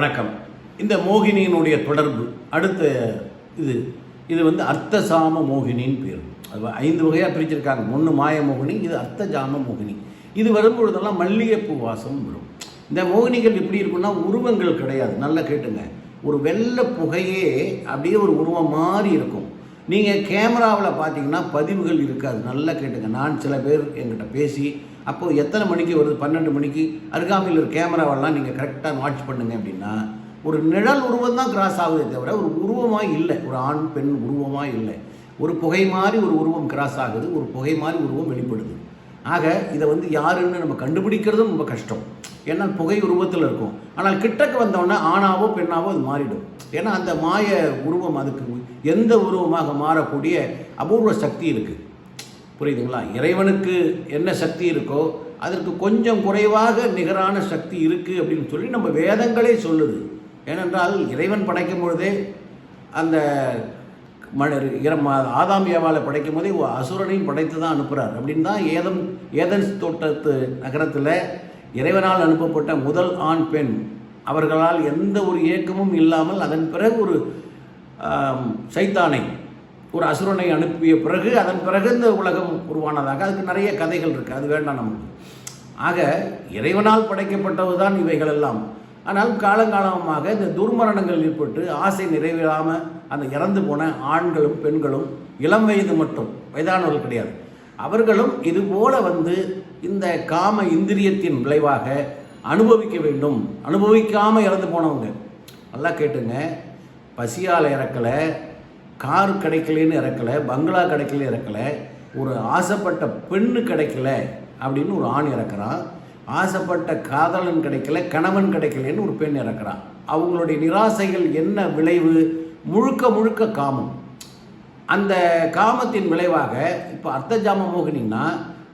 வணக்கம். இந்த மோகினியினுடைய தொடர்பு அடுத்த இது இது வந்து அர்த்தசாம மோகினின்னு பேர். அது ஐந்து வகையாக பிரிச்சிருக்காங்க. ஒன்று மாய மோகினி இது அர்த்தசாம மோகினி. இது வரும்பொழுதெல்லாம் மல்லிகைப்பூ வாசம் வரும். இந்த மோகினிகள் எப்படி இருக்குன்னா உருவங்கள் கிடையாது. நல்லா கேட்டுங்க. ஒரு வெள்ளை புகையே அப்படியே ஒரு உருவம் மாதிரி இருக்கும். நீங்கள் கேமராவில் பார்த்தீங்கன்னா பதிவுகள் இருக்காது. நல்லா கேட்டுங்க. நான் சில பேர் என்கிட்ட பேசி அப்போது எத்தனை மணிக்கு வருது? பன்னெண்டு மணிக்கு அருகாமையில் ஒரு கேமராவெல்லாம் நீங்கள் கரெக்டாக வாட்ச் பண்ணுங்க அப்படின்னா ஒரு நிழல் உருவம் தான் கிராஸ் ஆகுதே தவிர ஒரு உருவமாக இல்லை. ஒரு ஆண் பெண் உருவமாக இல்லை. ஒரு புகை மாதிரி ஒரு உருவம் கிராஸ் ஆகுது. ஒரு புகை மாதிரி உருவம் வெளிப்படுது. ஆக இதை வந்து யாருன்னு நம்ம கண்டுபிடிக்கிறதும் ரொம்ப கஷ்டம். ஏன்னா புகை உருவத்தில் இருக்கும். ஆனால் கிட்டக்கு வந்தோடனே ஆணாவோ பெண்ணாவோ அது மாறிடும். ஏன்னா அந்த மாய உருவம் அதுக்கு எந்த உருவமாக மாறக்கூடிய அபூர்வ சக்தி இருக்குது புரியுதுங்களா? இறைவனுக்கு என்ன சக்தி இருக்கோ அதற்கு கொஞ்சம் குறைவாக நிகரான சக்தி இருக்குது அப்படின்னு சொல்லி நம்ம வேதங்களே சொல்லுது. ஏனென்றால் இறைவன் படைக்கும் பொழுதே அந்த ஆதாம் ஏவாலை படைக்கும் போதே அசுரனையும் படைத்து தான் அனுப்புகிறார் அப்படின்னு தான் ஏதம் ஏதன்ஸ் தோட்டத்து நகரத்தில் இறைவனால் அனுப்பப்பட்ட முதல் ஆண் பெண். அவர்களால் எந்த ஒரு இயக்கமும் இல்லாமல் அதன் பிறகு ஒரு சைத்தானை ஒரு அசுரனை அனுப்பிய பிறகு அதன் பிறகு இந்த உலகம் உருவானதாக அதுக்கு நிறைய கதைகள் இருக்குது அது வேண்டாம் நமக்கு. ஆக இறைவனால் படைக்கப்பட்டது தான் இவைகள் எல்லாம் ஆனால் காலங்காலமாக இந்த துர்மரணங்கள் ஏற்பட்டு ஆசை நிறைவேறாமல் அந்த இறந்து போன ஆண்களும் பெண்களும் இளம் வயது மட்டும் வயதானவர்கள் கிடையாது. அவர்களும் இதுபோல வந்து இந்த காம இந்திரியத்தின் விளைவாக அனுபவிக்க வேண்டும். அனுபவிக்காமல் இறந்து போனவங்க. நல்லா கேட்டுங்க. பசியால் இறக்கலை கார் கிடைக்கலன்னு இறக்கலை பங்களா கிடைக்கல இறக்கலை ஒரு ஆசைப்பட்ட பெண்ணு கிடைக்கல அப்படின்னு ஒரு ஆண் இறக்குறான் ஆசைப்பட்ட காதலன் கிடைக்கல கணவன் கிடைக்கலன்னு ஒரு பெண் இறக்குறான் அவங்களுடைய நிராசைகள் என்ன விளைவு? முழுக்க முழுக்க காமம். அந்த காமத்தின் விளைவாக இப்போ அர்த்த ஜாம மோகினின்னா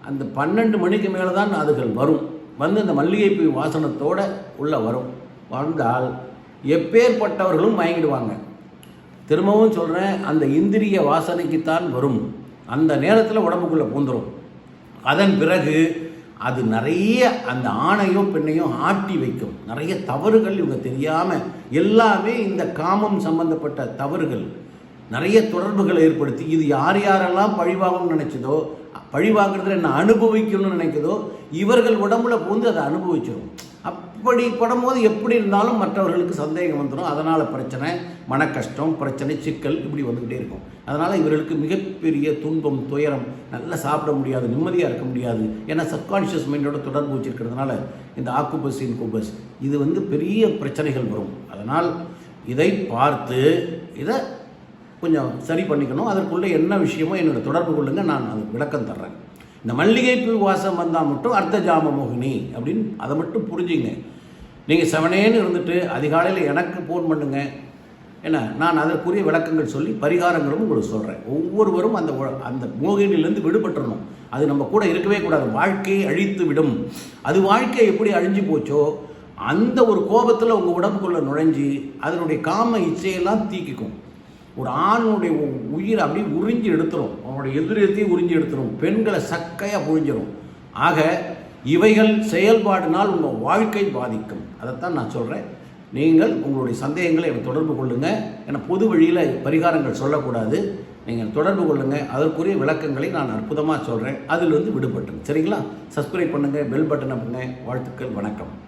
அந்த பன்னெண்டு மணிக்கு மேலே தான் அதுகள் வரும். வந்து அந்த மல்லிகைப்பூ வாசனத்தோடு உள்ளே வரும். வந்தால் எப்பேற்பட்டவர்களும் மயங்கிடுவாங்க. திரும்பவும் சொல்கிறேன் அந்த இந்திரிய வாசனைக்குத்தான் வரும். அந்த நேரத்தில் உடம்புக்குள்ளே பூந்துடும் அதன் பிறகு அது நிறைய அந்த ஆணையோ பெண்ணையோ ஆட்டி வைக்கும். நிறைய தவறுகள் இவங்க தெரியாமல் எல்லாமே இந்த காமம் சம்பந்தப்பட்ட தவறுகள். நிறைய தொடர்புகளை ஏற்படுத்தி இது யார் யாரெல்லாம் பழிவாங்கணும்னு நினச்சதோ பழிவாங்கிறதுல என்ன அனுபவிக்கணும்னு நினைக்குதோ இவர்கள் உடம்புல பூந்து அதை அனுபவிச்சிடும் அப்படி படும்போது எப்படி இருந்தாலும் மற்றவர்களுக்கு சந்தேகம் வந்துடும். அதனால் பிரச்சனை மன கஷ்டம் பிரச்சனை சிக்கல் இப்படி வந்துக்கிட்டே இருக்கும். அதனால் இவர்களுக்கு மிகப்பெரிய துன்பம் துயரம் நல்லா சாப்பிட முடியாது நிம்மதியாக இருக்க முடியாது. ஏன்னா சப்கான்ஷியஸ் மைண்டோட தொடர்பு வச்சிருக்கிறதுனால இந்த ஆக்குபஸ் இன்குபஸ் இது வந்து பெரிய பிரச்சனைகள் வரும். அதனால் இதை பார்த்து இதை கொஞ்சம் சரி பண்ணிக்கணும். அதற்குள்ளே என்ன விஷயமோ என்னோட தொடர்பு கொள்ளுங்க. நான் அதுக்கு விளக்கம் தர்றேன். இந்த மல்லிகைப்பூ வாசம் வந்தால் மட்டும் அர்த்த ஜாம மோகினி அப்படின்னு அதை மட்டும் புரிஞ்சுங்க. நீங்கள் செவனேன்னு இருந்துட்டு அதிகாலையில் எனக்கு ஃபோன் பண்ணுங்க. என்ன? நான் அதற்குரிய விளக்கங்கள் சொல்லி பரிகாரங்களும் உங்களுக்கு சொல்கிறேன் ஒவ்வொருவரும் அந்த அந்த மோகினிலேருந்து விடுபட்டுறணும். அது நம்ம கூட இருக்கவே கூடாது. வாழ்க்கையை அழித்து விடும். அது வாழ்க்கை எப்படி அழிஞ்சு போச்சோ அந்த ஒரு கோபத்தில் உங்கள் உடம்புக்குள்ளே நுழைஞ்சி அதனுடைய காம இச்சையெல்லாம் தீக்கிக்கும். ஒரு ஆணுடைய உ- உயிரை அப்படியே உறிஞ்சி எடுத்துரும். அவனுடைய எதிரியத்தையும் உறிஞ்சி எடுத்துரும். பெண்களை சக்கையாக புழிஞ்சிடும் ஆக இவைகள் செயல்பாடினால் உங்கள் வாழ்க்கை பாதிக்கும். அதைத்தான் நான் சொல்கிறேன் நீங்கள் உங்களுடைய சந்தேகங்களை எனக்கு தொடர்பு கொள்ளுங்கள் ஏன்னா பொது வழியில் பரிகாரங்கள் சொல்லக்கூடாது. நீங்கள் தொடர்பு கொள்ளுங்கள் அதற்குரிய விளக்கங்களை நான் அற்புதமாக சொல்கிறேன் அதிலிருந்து விடுபட்டுங்க சரிங்களா? சப்ஸ்கிரைப் பண்ணுங்கள் பெல் பட்டன் பண்ணுங்க வாழ்த்துக்கள் வணக்கம்.